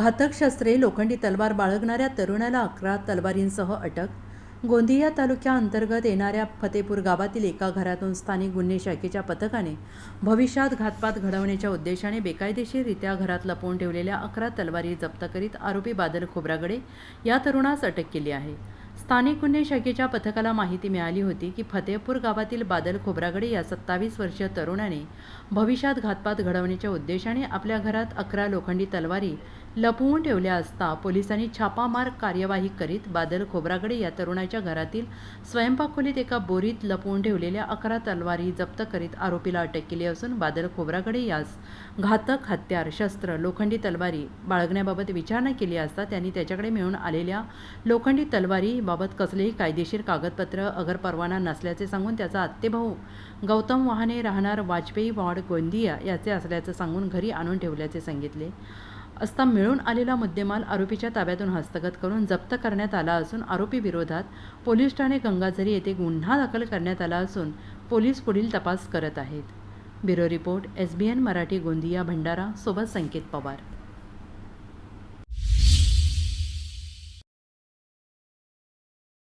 घातक शस्त्रे लोखंडी तलवार बाळगणाऱ्या तरुणाला अकरा तलवारींसह अटक. गोंदिया तालुक्याअंतर्गत येणाऱ्या फतेपूर गावातील एका घरातून स्थानिक गुन्हे शाखेच्या पथकाने भविष्यात घातपात घडवण्याच्या उद्देशाने बेकायदेशीररित्या घरात लपवून ठेवलेल्या अकरा तलवारी जप्त करीत आरोपी बादल खोब्रागडे या तरुणास अटक केली आहे. स्थानिक गुन्हे शाखेच्या पथकाला माहिती मिळाली होती की फतेहपूर गावातील बादल खोब्रागडे या सत्तावीस वर्षीय तरुणाने भविष्यात घातपात घडवण्याच्या उद्देशाने आपल्या घरात अकरा लोखंडी तलवारी लपवून ठेवल्या असता पोलिसांनी छापामार कार्यवाही करीत बादल खोब्रागडे या तरुणाच्या घरातील स्वयंपाक खोलीत एका बोरीत लपवून ठेवलेल्या अकरा तलवारी जप्त करीत आरोपीला अटक केली असून बादल खोब्रागडे यास घातक हत्यार शस्त्र लोखंडी तलवारी बाळगण्याबाबत विचारणा केली असता त्यांनी त्याच्याकडे मिळून आलेल्या लोखंडी तलवारी बाबत कसलेही कायदेशीर कागदपत्र अगर परवाना नसल्याचे सांगून त्याचा आत्तेभाऊ गौतम वाहने राहणार वाजपेयी वॉर्ड गोंदिया याचे असल्याचं सांगून घरी आणून ठेवल्याचे सांगितले. असता मिळून आलेला मुद्देमाल आरोपीच्या ताब्यातून हस्तगत करून जप्त करण्यात आला असून आरोपी विरोधात पोलीस ठाणे गंगाझरी येथे गुन्हा दाखल करण्यात आला असून पोलीस पुढील तपास करत आहेत. Bureau report S B N Marathi Gondia Bhandara सोबत संकेत पवार.